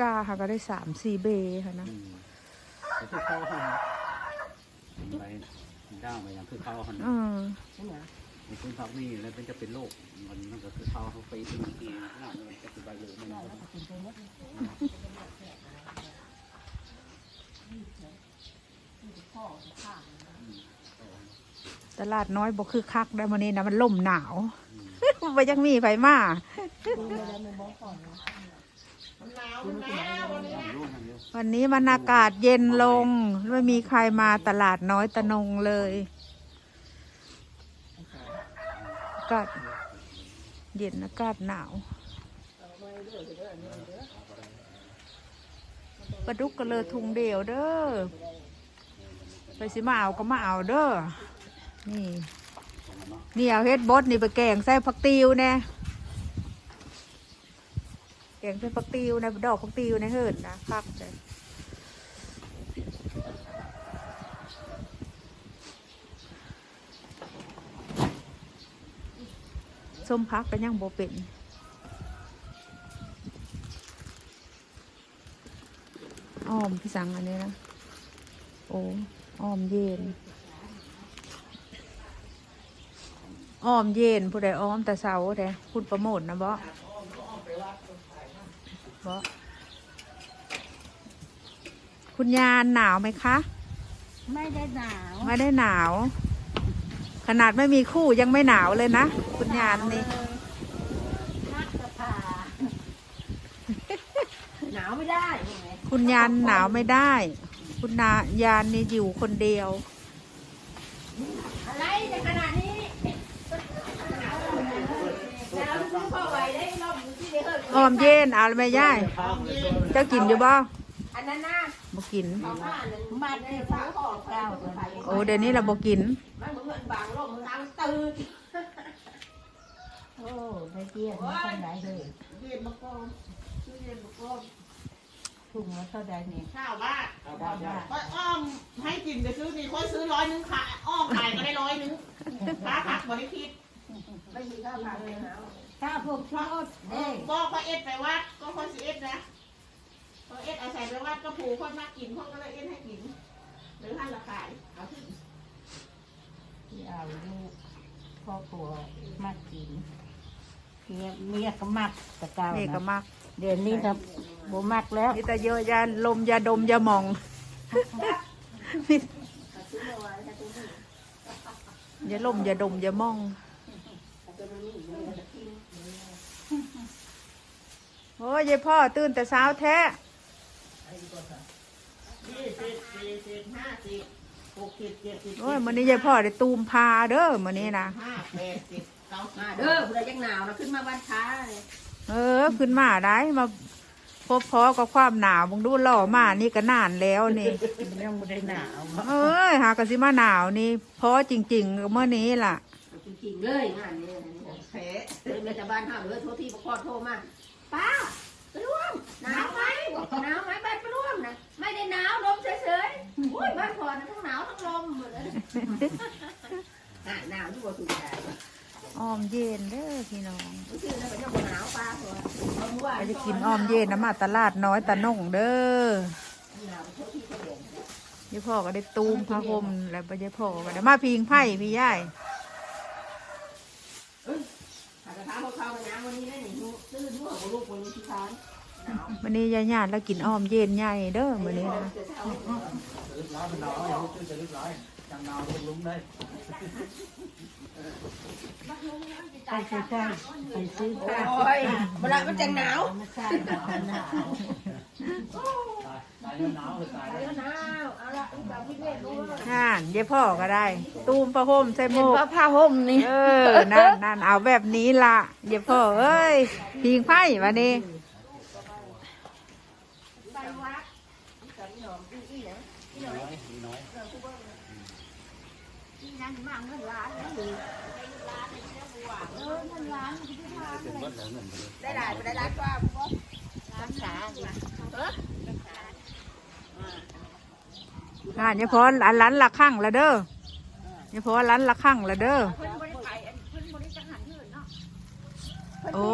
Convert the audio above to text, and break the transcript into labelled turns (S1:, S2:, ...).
S1: กาค่ะก็ได้สามสี่เบค่ะนะ
S2: อืมแต่คือเข้าห้องไปด้าวไปอย่างคือเข้าห้อง
S1: อืม
S2: ในพื้นพักนี่แล้วเป็นจะเป็นโรคมันมันก็คือเข้าเขาไปเป็นทีหน้ามันจะคือใบเหลืองมันก็
S1: ตลาดน้อยบ่คือคักได้มื้อนี้นะมันล่มหนาวบ่ยังมีไฟมา วันนี้มันอากาศเย็นลง ไม่มีใครมาตลาดน้อยตะนงเลยอากาศเย็นอากาศหนาวปลาดุกกระเลอทุงเดียวเด้อไปสิมาเอาก็มาเอาเด้อนี่นี่เอาเฮ็ดบดนี่ไปแกงใส่ผักติวแน่ กงใส่ผักติวนดอกผักติวในเฮินนะคักเลยส้มพักก็ยังโบเป็นอ้อมพี่สังอันนี้นะ โอ้อ้อมเย็นอ้อมเย็นผู้ใดอ้อมแต่เสาแต่คุณประโมทนะบ่ บ่คุณยานหนาวไหมคะ
S3: ไม่ได้หนาว
S1: ไม่ได้หนาว ขนาดไม่มีคู่ยังไม่หนาวเลยนะ คุณยานนี่
S3: นักกระพาหนาวไม่ได้ยังไง
S1: คุณยานหนาวไม่ได้ คุณนายานนี่อยู่คนเดียว
S3: อะไรจะขนาดนี้แล้วลูกพ่อไหวได้รอบที่ได้เฮิร์
S1: อ้อมเย็นเอาเลยไหมย่ายเจ้ากินอยู่บ่
S3: อันนั้นนะ
S1: บ่กิน
S3: เอาผ้าหนึ่งมาที่ฟ้าขอบเก้า
S1: โอ้เดี๋ยวนี้เราบ่กิน
S3: มันเหมือนบางลมทางตื่นโอ้ได้เกี่ยมมาคนไหนเลย
S4: เรียนมากอนชื่อเรียนมากอน
S3: ถุงละเท่าใดเนี่ย
S4: ข้าวบ้าน
S2: ข้าบ้านได้
S4: ค่อยอ้อมให้กินไปซื้อนี่ค่อยซื้อร้อยหนึงค่ะอ้อมขายก็ได้ร้อยหนึงค้าผักบริคิด
S3: ไม่มีข้าวผัดเลยนะ ข้าวพวกชอบ
S4: เอ
S3: เด้
S4: อก็ค่อยเอ็ดไปวัดก็ค่อยสิเอ็ดนะพอเอ็ดเอาใส่ไปวัดก็ผูกค่อยมากินค่อยก็เลยเอ็ดให้กิน หรือท่านละขายเอาที่
S3: ที่เอาลูกพ่อครัวมากินเมียเมียก็มักแต่เก่า
S1: นี่ก็
S3: นะ
S1: มัก
S3: เดี๋ยวนี้ครับโบมักแล้ว
S1: นี่แต่เยอะยาลมยาดมยาหมองอย่าลมอย่าดมอย่ามอง โอ้ยยายพ่อตื่นแต่เช้าแท้
S4: ยี่สิบสี่สิบห้าสิบหกสิบเจ็ดสิบ
S1: โอ้ยมื้อนี้ยายพ่อได้ตูมพาเด้อมื้อนี้นะ
S4: ห้าแปดสิบเก้าสิบ
S3: มาเด้อเพื่อยังหนาวนะขึ้นมาบ้านช้าเลย
S1: เออ ขึ้นมาได้มาพบพอกับความหนาวมึงดูหล่อมานี่ก็นานแล้วนี่
S3: ยังไม่ได้หนาว
S1: เอ้ยหากะสิมาหนาวนี่พอจริงๆก็เมื่อนี้ล่ะ
S3: จริงๆเลยงานนี้
S4: แผล
S3: เลยมาจากบ้านห้ามเลยโทรที่พ่อโทรมา ป้าไปร่วมหนาวไหมหนาวไหมบ้านไปร่วมนะไม่ได้หนาวลมเฉยๆโอ้ยบ้านพอนะทั้งหนาวทั้งลมหมดเลยหนาวที่บ่สุดใจ
S1: อ้อมเย็นเด้อพี่น้อง
S3: ชื่อนั่นก็ยังหนาวป้าหัวเขาว่า
S1: ไปจะกินอ้อมเย็นนะมาตลาดน้อยตะนงเด้อ
S3: หนาวโทรที่เขาบอก
S1: ยายพ่อก็ได้ตูมพระพรมแล้วไปยายพ่อก็ได้มาพิงไผ่พี่ย่าย
S3: หากระทะ เข้าไปน้ำวันนี้ได้หนึ่งตื้นหัวกับลูกคนที่ค้านวั
S1: นนี้ยายญาติแล้วกินอ้อมเย็นใหญ่เด้อมื้อนี้นะ
S2: จะลึกร้ายมันหนาวอย่าลุกขึ้นจะลึกร้ายจังหนาวลงลุ้มได้
S3: ใช่ใช่ใช่ไปซื้อผ้าโอ้ยเวลามันจะหนาวไม่ใช่หนาว หนาว
S2: ตายหนาวเลยตาย
S3: ไปแล้วหนาวเอาละอีกแบบพี่เวทรู้ว่า
S1: ห่านยายพ่อก็ได้ ตูมพระพรมใส่หมวก
S3: ผ้าห่มนี่
S1: เออนั่นนั่นเอาแบบนี้ล่ะยายพ่อเอ้ยพิงไผ่วันนี้
S3: ไปวัดกับหนอมอีอีนะ
S2: น้อยน้อย
S3: อีนั่นมาเงินล้านแล้วอยู่เออเงินล้านมันจะทาน
S2: เป็นวัดแล้วเงินไปเลย
S3: ได้ได้ไปได้ล้านกว่ารักษาเออ
S1: น่าเนี่ยพอหลานหลานละข้างละเด้อเนี่ยพอหลานละข้างละเด้อ
S3: โอ้